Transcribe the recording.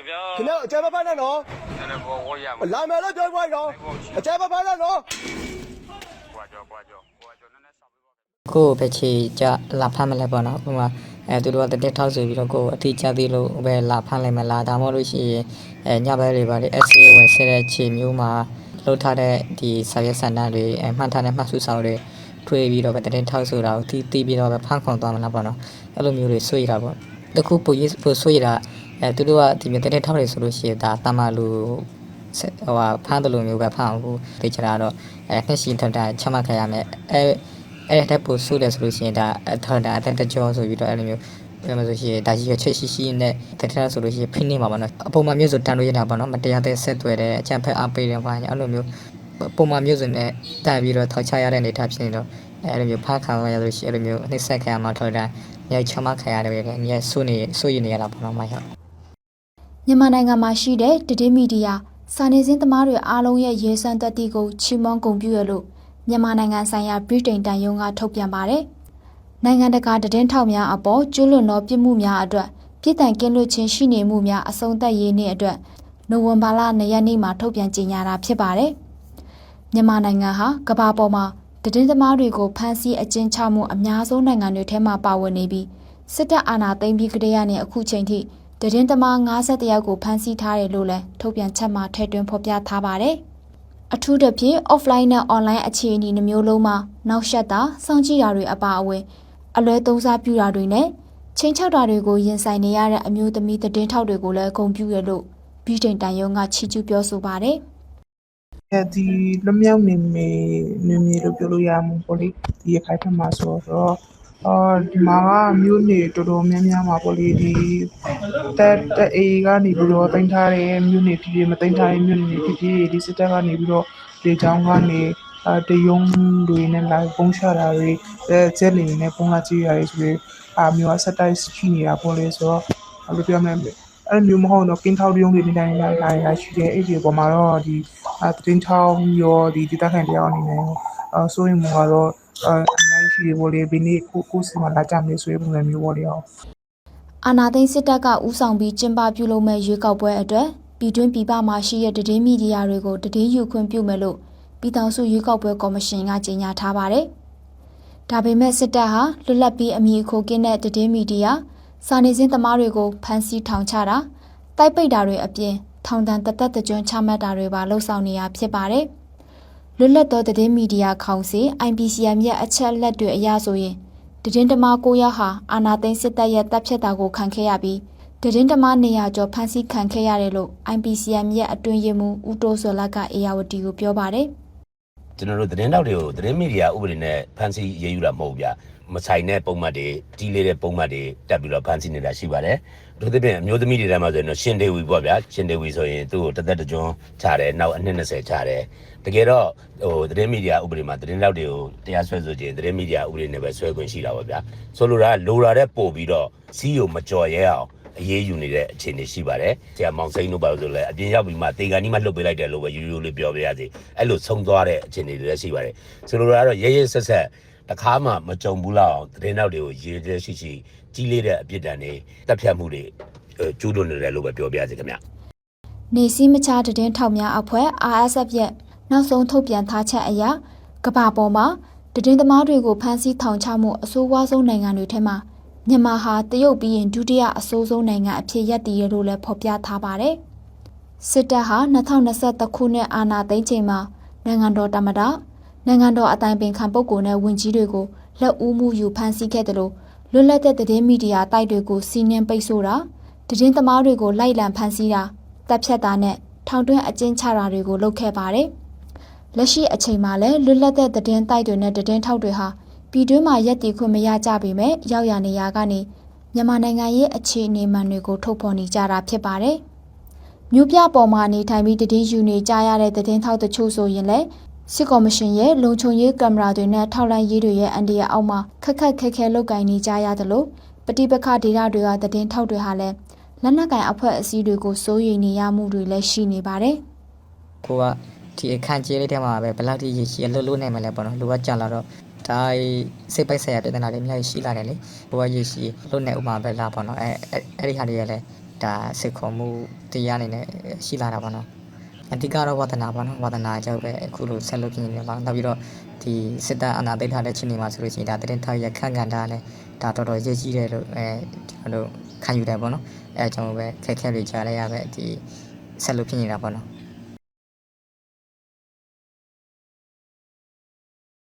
ခင်ဗျာခင်ဗျားအကြမ်းမဖက်နဲ့နော်နည်းနည်းဘောဝရမှာလာမယ်လို့ပြောခွင့်တော့အကြမ်းမဖက်နဲ့နော်ကွာကြောကွာကြောကွာကြောနည်းနည်းဆောက်ပေးပါကိုယ့်ပဲချေကြလာဖမ်းမလဲပေါ့နော်ဥပမာအဲသူတို့ကတက်ထောက်ဆိုပြီးတော့ကိုယ်အတိအကျသေးလို့ပဲလာဖမ်းလိုက်မလားဒါမှမဟုတ်လို့ရှိရင်အဲညဘက်တွေပါလေ SA ဝင်ဆဲတဲ့ခြေမျိုးမှာလှုပ်ထားတဲ့ဒီစာရွက်ဆန္ဒတွေအဲမှတ်ထားတဲ့မှတ်စုဆောင်တွေထွေးပြီးတော့ပဲတက်ထောက်ဆိုတာကိုတီးတီးပြီးတော့ပဲဖမ်းခွန်သွားမလားပေါ့နော်အဲ့လိုမျိုးတွေဆွေးရတာပေါ့တခုပိုရေးပိုဆွေးရတာ အဲသူတို့ကဒီမျိုးတက်ထောက်တွေဆိုလို့ရှိရင်ဒါတမလူဆက်ဟိုဟာဖမ်းတယ်လို့မျိုးပဲဖမ်းအောင်ကိုသိချတာတော့အဲနှစ်ရှိထပ်တာချမှတ်ခဲ့ရမယ်အဲအဲ့တဲ့ပို့ဆိုးတယ်ဆိုလို့ရှိရင်ဒါအထက်တာအတက်တကြောဆိုပြီးတော့အဲ့လိုမျိုးပြောမှဆိုရှင်ဒါကြီးရချက်ရှိရှိနဲ့တထက်ဆိုလို့ရှိရင်ဖိနေမှာပါနော်အပေါ်မှာမျိုးဆိုတန်လို့ရတာပေါ့နော်မတရားတဲ့ဆက်သွယ်တဲ့အကြံဖက်အားပေးတယ်ပါညာအဲ့လိုမျိုးပုံမှန်မျိုးဆိုနဲ့တိုင်ပြီးတော့ထောက်ချရတဲ့အနေအထားဖြစ်နေတော့အဲ့လိုမျိုးဖားခံရလို့ရှိရင်အဲ့လိုမျိုးနှိမ့်ဆက်ခံရမှာထော်တာညချမှတ်ခံရတယ်ပဲညဆိုးနေဆိုးရနေရတာပေါ့နော်မဟုတ် မြန်မာနိုင်ငံမှာရှိတဲ့တည်င်းမီဒီယာစာနေစင်းသမားတွေအားလုံးရဲ့ရေစံသက်တည်ကိုချီးမွမ်းဂုဏ်ပြုရလို့မြန်မာနိုင်ငံဆိုင်ရာဗြိတိန်တန်ယုံကထုတ်ပြန်ပါတယ်။နိုင်ငံတကာတည်င်းထောက်များအပေါ်ကျူးလွန်သောပြစ်မှုများအတွက်ပြည်တိုင်ကင်းလွတ်ခြင်းရှိနေမှုများအဆုံးသတ်ရေးနေ့အတွက်နိုဝင်ဘာလ2ရက်နေ့မှာထုတ်ပြန်ကြေညာတာဖြစ်ပါတယ်။မြန်မာနိုင်ငံဟာကမ္ဘာပေါ်မှာတည်င်းသမားတွေကိုဖမ်းဆီးအကျဉ်းချမှုအများဆုံးနိုင်ငံတွေထဲမှာပါဝင်နေပြီးစစ်တပ်အာဏာသိမ်းပြီးကတည်းကနေအခုချိန်ထိ တည်င်းသမား50ယောက်ကိုဖမ်းဆီးထားတယ်လို့လည်းထုတ်ပြန်ချက်မှာထည့်သွင်းဖော်ပြထားပါတယ်။အထူးသဖြင့် offline နဲ့ online အခြေအနေနှမျိုးလုံးမှာနောက်ဆက်တာစောင့်ကြည့်တာတွေအပါအဝင်အလွဲသုံးစားပြုတာတွေနဲ့ချိန်ချောက်တာတွေကိုရင်ဆိုင်နေရတဲ့အမျိုးသမီးတည်င်းထောက်တွေကိုလည်းဂုဏ်ပြုရလို့ဗြိတိန်တန်ယုံကချီးကျူးပြောဆိုပါတယ်။အဲဒီလွမြောက်နေမေနေမေလို့ပြောလို့ရမှာပေါ့လေဒီအခိုက်အမှာဆိုတော့ အော်ဒီမှာကမြို့နေတော်တော်များများမှာပေါ့လေဒီတက်တက်အေကနေပြီးတော့တင်ထားတယ်မြို့နေဖြစ်ဖြစ်မတင်ထားတဲ့မြို့နေဖြစ်ဖြစ်ဒီစစ်တပ်ကနေပြီးတော့လေချောင်းကနေအတယုံတွေနဲ့လာပုံချတာတွေအဲကျက်နေနဲ့ပုံလာကြည့်ရတယ်ဆိုပြီးအာမျိုးအဆက်တိုက်ရှိနေတာပေါ့လေဆိုတော့အဲ့လိုပြောမယ်အဲ့လိုမျိုးမဟုတ်တော့ကင်းထောက်ရုံးတွေနေတိုင်းလာလာရရှိတယ်အဲ့ဒီပေါ်မှာတော့ဒီအတင်းထောင်းရောဒီဒေတာခံတရားအနေနဲ့အဆိုရင်မှာတော့ အအများကြီးရှိတယ်ပေါ့လေဒီနေ့ကိုကိုစီမှာလာကြမယ်ဆိုရင်ပုံစံမျိုးပေါ့လေအောင်အာနာသိန်းစစ်တပ်ကဦးဆောင်ပြီးကျင်းပပြုလုပ်မဲ့ရွေးကောက်ပွဲအတွက်ပြည်တွင်းပြည်ပမှာရှိတဲ့တည်င်းမီဒီယာတွေကိုတည်င်းယူခွင့်ပြုမယ်လို့ပြည်ထောင်စုရွေးကောက်ပွဲကော်မရှင်ကကြေညာထားပါတယ်။ဒါပေမဲ့စစ်တပ်ဟာလွတ်လပ်ပြီးအမည်အခိုကင်းတဲ့တည်င်းမီဒီယာစာနေစင်းသမားတွေကိုဖမ်းဆီးထောင်ချတာတိုက်ပိတ်တာတွေအပြင်ထောင်ဒဏ်တသက်တကြွချမှတ်တာတွေပါလှုပ်ဆောင်နေရဖြစ်ပါတယ်။ လွတ်လပ်သောတည်င်းမီဒီယာကောင်စီ IPCM ရဲ့အချက်အလက်တွေအရဆိုရင်တည်င်းတမကိုယောက်ဟာအာနာသိန်းစစ်တပ်ရဲ့တပ်ဖြတ်တာကိုခံခဲ့ရပြီးတည်င်းတမနေရာကျော်ဖမ်းဆီးခံခဲ့ရတယ်လို့ IPCM ရဲ့အတွင်းရေးမှူးဦးတိုးစောလကအေယာဝတီကိုပြောပါတယ်ကျွန်တော်တို့သတင်းတောက်တွေကိုသတင်းမီဒီယာဥပဒေနဲ့ဖမ်းဆီးရေးယူတာမဟုတ်ဘူးဗျ မဆိုင်တဲ့ပုံမှတ်တွေကြီးလေးတဲ့ပုံမှတ်တွေတက်ပြီးတော့ဖမ်းဆီးနေတာရှိပါတယ်ဒုသဖြင့်အမျိုးသမီးတွေထဲမှာဆိုရင်တော့ရှင်ဒေဝီပေါ့ဗျာရှင်ဒေဝီဆိုရင်သူ့ကိုတစ်သက်တစ်ကျွန်းချတယ်နောက်အနှစ်20ချတယ်တကယ်တော့ဟိုသတင်းမီဒီယာဥပဒေမှာသတင်းတောက်တွေကိုတရားစွဲဆိုခြင်းသတင်းမီဒီယာဥပဒေနဲ့ပဲဆွဲခွင့်ရှိတာပေါ့ဗျာဆိုလိုတာကလိုတာတဲ့ပို့ပြီးတော့စီးကိုမကြော်ရဲအောင်အရေးယူနေတဲ့အခြေအနေရှိပါတယ်။ဆရာမောင်စိန်တို့ပါလို့ဆိုလဲအပြင်ရောက်ပြီးမှတေကန်ကြီးမှလှုပ်ပေးလိုက်တယ်လို့ပဲယူယူလေးပြောပြရစီ။အဲ့လိုဆုံးသွားတဲ့အခြေအနေတွေလည်းရှိပါတယ်။ဆိုလိုတာကတော့ရဲရဲဆက်ဆက် တခါမှမကြုံဘူးလောက်အောင်သတင်းနောက်တွေကိုရေးတဲ့ရှိရှိကြီးလေးတဲ့အပြစ်ဒဏ်တွေတက်ဖြတ်မှုတွေအဲကျူးလွန်နေတယ်လို့ပဲပြောပြရစီခင်ဗျ။နေစည်းမချတည်င်းထောက်များအဖွဲ့ RSF ရဲ့နောက်ဆုံးထုတ်ပြန်ထားချက်အရကမ္ဘာပေါ်မှာတည်င်းသမားတွေကိုဖမ်းဆီးထောင်ချမှုအဆိုးဝါးဆုံးနိုင်ငံတွေထဲမှာမြန်မာဟာတရုတ်ပြီးရင်ဒုတိယအဆိုးဆုံးနိုင်ငံအဖြစ်ရပ်တည်ရလို့လည်းဖော်ပြထားပါတယ်။စစ်တပ်ဟာ2023ခုနှစ်အာဏာသိမ်းချိန်မှာနိုင်ငံတော်တမဒါ နိုင်ငံတော်အတိုင်ပင်ခံပုဂ္ဂိုလ်နဲ့ဝန်ကြီးတွေကိုလက်ဦးမှုယူဖမ်းဆီးခဲ့တယ်လို့လွတ်လပ်တဲ့တည်င်းမီဒီယာတိုက်တွေကိုစီးနှင်းပိတ်ဆို့တာတည်င်းသမားတွေကိုလိုက်လံဖမ်းဆီးတာတပ်ဖြတ်တာနဲ့ထောင်တွင်းအကျဉ်းချတာတွေကိုလုပ်ခဲ့ပါတယ်။လက်ရှိအချိန်မှာလည်းလွတ်လပ်တဲ့သတင်းတိုက်တွေနဲ့သတင်းထောက်တွေဟာပြည်တွင်းမှာရက်တည်ခွင့်မရကြပေမဲ့ရောက်ရနေရကနေမြန်မာနိုင်ငံရဲ့အခြေအနေမှန်တွေကိုထုတ်ဖော်နေကြတာဖြစ်ပါတယ်။မြို့ပြပေါ်မှာနေထိုင်ပြီးသတင်းယူနေကြရတဲ့သတင်းထောက်တချို့ဆိုရင်လည်း စစ်ကော်မရှင်ရဲ့လုံခြုံရေးကင်မရာတွေနဲ့ထောက်လိုင်းရေးတွေရဲ့အန်ဒီယာအောက်မှာခက်ခက်ခဲခဲလုတ်ကင်နေကြရတယ်လို့ပဋိပက္ခဒေတာတွေကသတင်းထောက်တွေဟာလည်းလက်နက်ကင်အဖွဲ့အစည်းတွေကိုစိုးရိမ်နေရမှုတွေလည်းရှိနေပါတယ်။ကိုကဒီအခန့်ကျေးလေးထဲမှာပဲဘယ်လောက်ထိရရှိအလုပ်လုပ်နိုင်မလဲပေါ့နော်လူကကြာလာတော့ဒါစိတ်ပိုက်ဆိုင်ရာပြဿနာတွေအများကြီးရှိလာတယ်လေဘဝရရှိလုပ်နေဥမာပဲလားပေါ့နော်အဲအဲ့ဒီဟာတွေကလည်းဒါစစ်ခေါ်မှုတရားအနေနဲ့ရှိလာတာပေါ့နော် အဓိကတော့ဝါသနာပေါ့နော်ဝါသနာကြောင့်ပဲအခုလိုဆက်လုပ်ပြနေတယ်ပေါ့နောက်ပြီးတော့ဒီစစ်တပ်အနာသိမ်းထားတဲ့ချင်းနေမှာဆိုလို့ရှိရင်ဒါတရင်ထောက်ရခန့်ကန်တာနဲ့ဒါတော်တော်ရေးကြီးတယ်လို့အဲကျွန်တော်တို့ခံယူတယ်ပေါ့နော်အဲအကြောင်းပဲခက်ခဲတွေကြားလိုက်ရပဲဒီဆက်လုပ်ပြနေတာပေါ့နော်